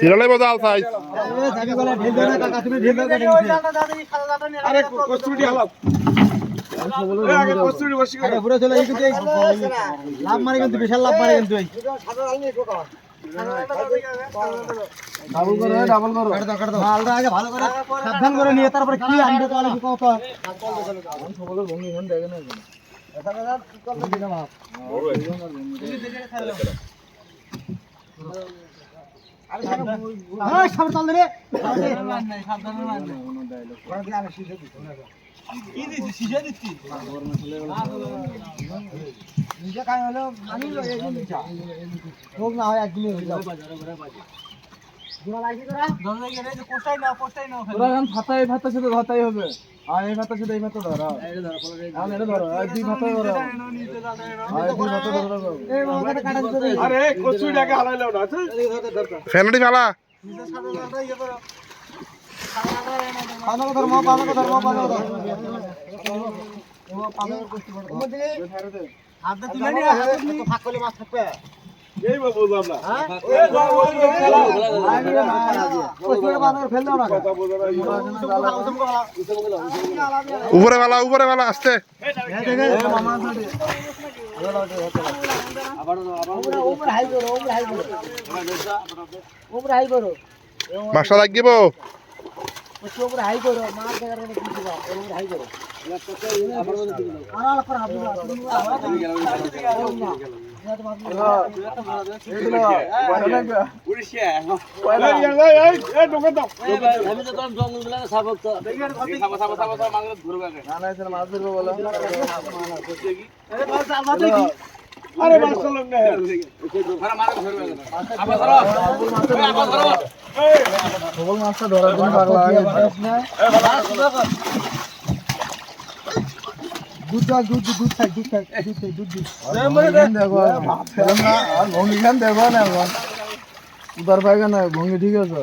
হিরলে বজাল size আরে কস্তুরি হালাও এ আগে কস্তুরি বসি করে লাভ মারে কিন্তু বিশাল লাভ মারে কিন্তু ডাবল করো ডাবল করো মালটা আগে ভালো করে সাবধান করে নিয়ে তারপরে কি আনবে তাহলে কি কত সাবধান রে নিজে খাই হলো আমি লো একদিন দিছা লোক না এটা ধরো আর দুই ভাতা ধরো আর দুই ভাতা ধরো এই মামাটা কাটা দিতে দে আরে কস্তুরিটাকে হালাইলাও না আচ্ছা ফ্যামিলি ফালা পানাকে ধর মা পানাকে ধর মা পানাকে ধর। ও পানাকে কষ্ট তুলে নিয়ে হাতে ফাঁক করলে মাছ থাকবে উপরে ফালা উপরে ফালা আসতে। মাছটা লাগিব। ওমরা হাই করো মাছ দেখার কোনো কিছু না হাই করো আনাল পর আপনি আরে মাছ না। সবল মাছটা ধরার জন্য পাগলা হয়ে দুধ দুধ দুধ খাই দুধ খাই দুধ খাই দুধ দুধ দেখো আর ভঙ্গি খান দেখো না এখন উদার পাইগা না ভঙ্গি ঠিক আছে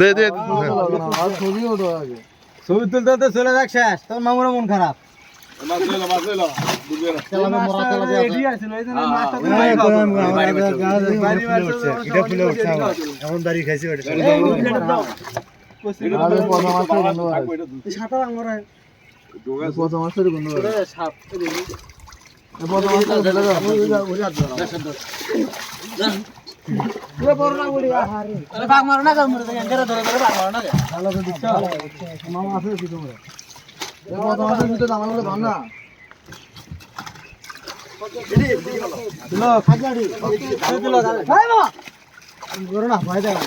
দে দে। আর ছবি ওঠো আগে। ছবি তুলতে তুলতে চলে যাক শেষ। তোর মামুরা মন খারাপ। চালাবে ভয় দাও ভয় দেখে